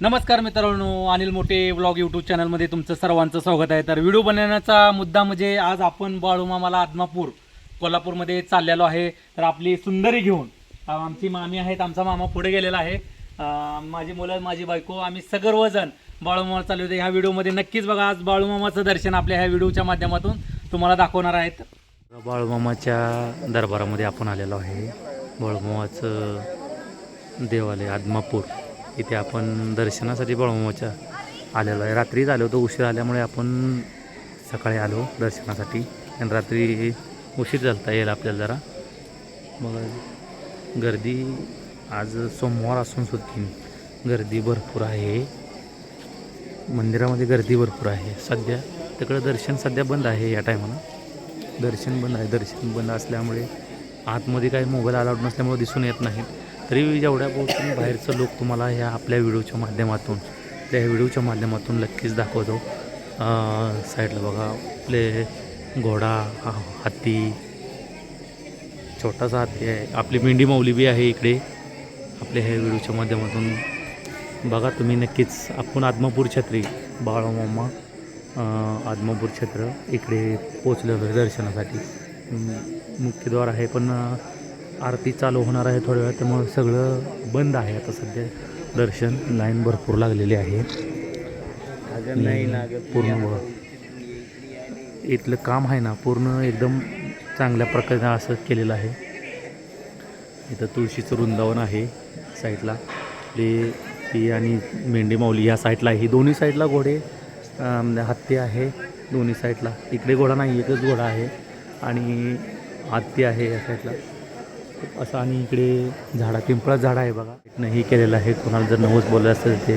नमस्कार मित्रांनो अनिल मोठे ब्लॉग यूट्यूब चॅनलमध्ये तुमचं सर्वांचं स्वागत आहे. तर व्हिडिओ बनवण्याचा मुद्दा म्हणजे आज आपण बाळूमामाला आदमापूर कोल्हापूरमध्ये चाललेलो आहे. तर आपली सुंदरी घेऊन आमची मामी आहेत आमचा मामा पुढे गेलेला आहे. माझी मुलं माझी बायको आम्ही सर्वजण बाळूमामा चालू होते ह्या व्हिडिओमध्ये नक्कीच बघा आज बाळूमामाचं दर्शन आपल्या ह्या व्हिडिओच्या माध्यमातून तुम्हाला दाखवणार आहेत. बाळूमामाच्या दरबारामध्ये आपण आलेलो आहे. बाळूमामाचं देवालय आदमापूर. इथे आपण दर्शनासाठी बाळूमामाच्या आलेलो आहे. रात्रीच आलो होतो उशीर आल्यामुळे आपण सकाळी आलो दर्शनासाठी. आणि रात्री उशीर चालता येईल आपल्याला जरा. मग गर्दी आज सोमवार असून सुद्धा गर्दी भरपूर आहे. मंदिरामध्ये गर्दी भरपूर आहे. सध्या तिकडं दर्शन सध्या बंद आहे या टायमाला. दर्शन बंद आहे. दर्शन बंद असल्यामुळे आतमध्ये काही मोबाईल अलाउड नसल्यामुळे दिसून येत नाहीत तरी जेवढ्या पोहोचून बाहेरचं लोक तुम्हाला ह्या आपल्या व्हिडिओच्या माध्यमातून त्या व्हिडिओच्या माध्यमातून नक्कीच दाखवतो. साईडला बघा आपले घोडा हा- हत्ती छोटासा हत्ती आहे. आपली मेंढी माऊली बी आहे इकडे. आपल्या ह्या व्हिडिओच्या माध्यमातून बघा तुम्ही नक्कीच. आपण आदमापूर छत्री बाळामामा आदमापूर छत्र इकडे पोचलेलो आहे दर्शनासाठी. मुख्यद्वार आहे पण आरती चालू होणार आहे थोड्या वेळात त्यामुळे सगळं बंद आहे आता सध्या. दर्शन लाईन भरपूर लागलेली आहे. पूर्ण. इथलं काम आहे ना पूर्ण एकदम चांगल्या प्रकारे असं केलेलं आहे. इथं तुळशीचं वृंदावन आहे साईडला. आपली ती आणि मेंढी माऊली या साईडला आहे. ही दोन्ही साईडला घोडे हत्ती आहे दोन्ही साईडला. इकडे घोडा नाही एकच घोडा आहे. आणि हत्ती आहे या साईडला. असं आणि इकडे झाडा पिंपळा झाड आहे बघा. इथनं हे केलेलं आहे. कोणाला जर नवस बोललं असेल ते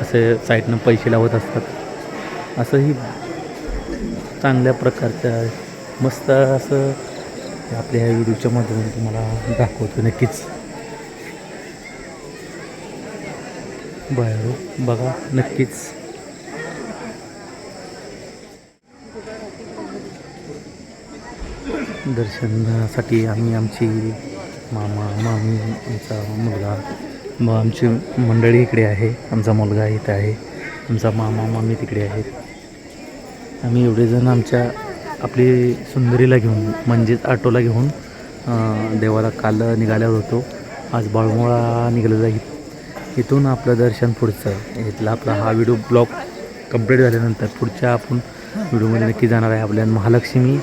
असं साईडनं पैसे लावत असतात. असंही चांगल्या प्रकारचं मस्त असं आपल्या ह्या व्हिडिओच्या माध्यमातून तुम्हाला दाखवतो नक्कीच. बाहेर बघा नक्कीच. दर्शनासाठी आम्ही आमची मामा मामी आमचा मुलगा. मग आमची मंडळी इकडे आहे. आमचा मुलगा इथं आहे. आमचा मामा मामी तिकडे आहेत. आम्ही एवढेजण आमच्या आपली सुंदरीला घेऊन म्हणजेच ऑटोला घेऊन देवाला काल निघाल्यावर होतो. आज बाळमोळा निघालेला आहे. इथून आपलं दर्शन पुढचं. इथला आपला हा व्हिडिओ ब्लॉग कंप्लीट झाल्यानंतर पुढच्या आपण व्हिडिओमध्ये नक्की जाणार आहे आपल्या महालक्ष्मी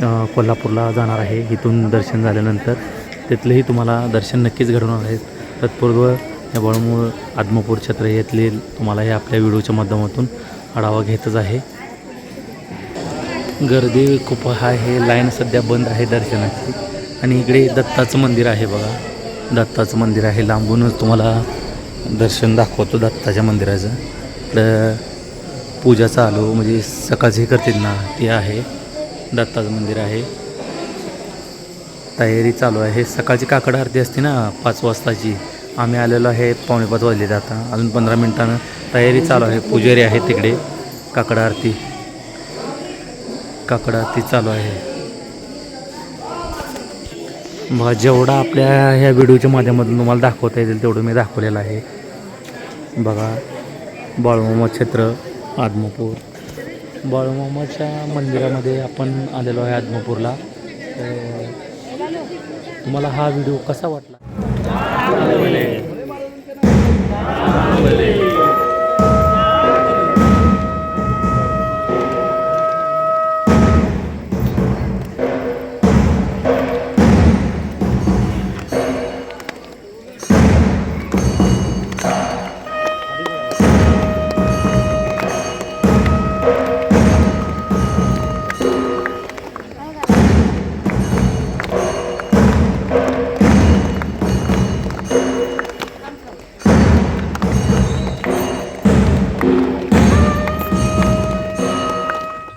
कोल्हापूरला जाणार आहे. इथून दर्शन झाल्यानंतर तिथलंही तुम्हाला दर्शन नक्कीच घडवणार आहे तत्पूर्व या बळमूळ आदमापूर छत्र येथले तुम्हाला हे आपल्या व्हिडिओच्या माध्यमातून आढावा घेतच आहे. गर्दी खूप आहे. लाईन सध्या बंद आहे दर्शनाची. आणि इकडे दत्ताचं मंदिर आहे बघा. दत्ताचं मंदिर आहे. लांबूनच तुम्हाला दर्शन दाखवतो दत्ताच्या मंदिराचं. तर पूजा चालू म्हणजे सकाळचं हे करतील ना ते आहे. दत्ताचं मंदिर आहे. तयारी चालू आहे. सकाळची काकड आरती असते ना पाच वाजताची. आम्ही आलेलो आहे पावणेपाच वाजले आता. अजून पंधरा मिनिटानं तयारी चालू आहे. पुजारी आहे तिकडे काकड आरती. काकड आरती चालू आहे. बघा जेवढा आपल्या ह्या व्हिडिओच्या माध्यमातून तुम्हाला दाखवता येईल तेवढं मी दाखवलेलं आहे. बघा बाळूमामा क्षेत्र आदमापूर. बाळूमामाच्या मंदिरामध्ये आपण आलेलो आहे आदमापूरला. तुम्हाला हा व्हिडिओ कसा वाटला.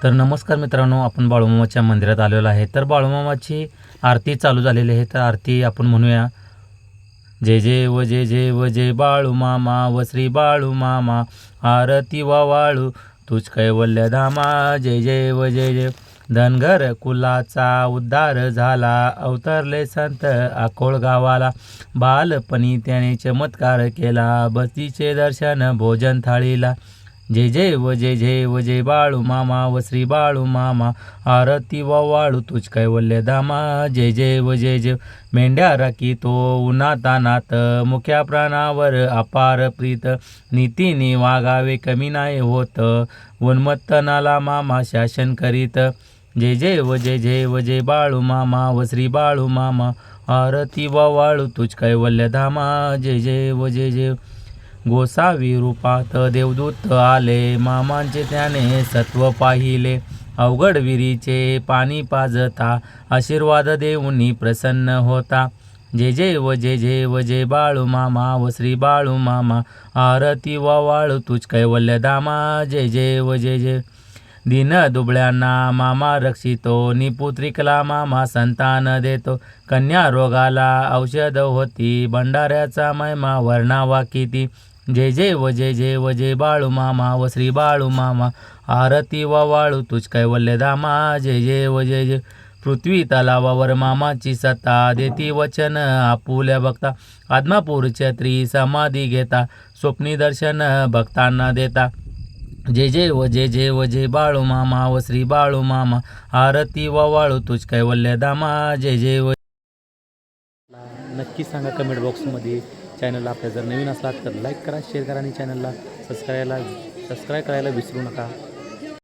तर नमस्कार मित्रांनो आपण बाळूमामाच्या मंदिरात आलेलो आहे. तर बाळूमामाची आरती चालू झालेली आहे. तर आरती आपण म्हणूया. जय जय व जे जे व जे बाळू मामा व श्री बाळू मामा आरती वा वाळू तुझ कैवल्य धामा. जय जय व जय जय. धनगर कुलाचा उद्धार झाला. अवतरले संत आकोळ गावाला. बालपणी त्याने चमत्कार केला. बसीचे दर्शन भोजन थाळीला. जे जय व जे जय व जे बाळू मामा व श्री बाळू मामा आरती व वाळू तुझ कैवल्य धामा जे जय व जे जय मेंढ्या राखी तो उन्हातानात मुख्या प्राणावर अपार प्रीत नीतीने वागावे कमी नाही होत उन्मत्तनाला मामा शासन करीत जे जे व जे जय व जे बाळू मामा व श्री बाळू मामा आरती व वाळू तुझ कैवल्य धामा जे जय व जय जे गोसावी रूपात देवदूत आले. मामांचे त्याने सत्व पाहिले. अवघड विरीचे पाणी पाजता आशीर्वाद देऊनी प्रसन्न होता. जे जे व जे जे व जे बाळू मामा व श्री बाळू मामा आरती व वाळू तुझ कैवल्य दामा. जे जे व जे जे दिन दुबळ्यांना मामा रक्षितो निपुत्रिकला मामा संतान देतो. कन्या रोगाला औषध होती भंडाऱ्याचा महिमा वर्णावा किती. जे जे व जे जय व जे बाळू मामा व श्री बाळू मामा. आरती व वाळू तुझ कैवल्य धामा जे जे व जे जय. पृथ्वी तलावावर मामाची सत्ता. देती वचन आपुल्या भक्ता. आदमापूरच्या छत्री समाधी घेता. स्वप्नी दर्शन भक्तांना देता. जे जे व जे जे व जे बाळू मामा व श्री बाळू मामा. आरती व वाळू तुझ कैवल्य धामा जे जे व नक्की सांगा कमेंट बॉक्समध्ये चॅनलला आपल्या जर नवीन असलात तर लाईक करा शेअर करा आणि चॅनलला सबस्क्रायला सबस्क्राईब करायला विसरू नका.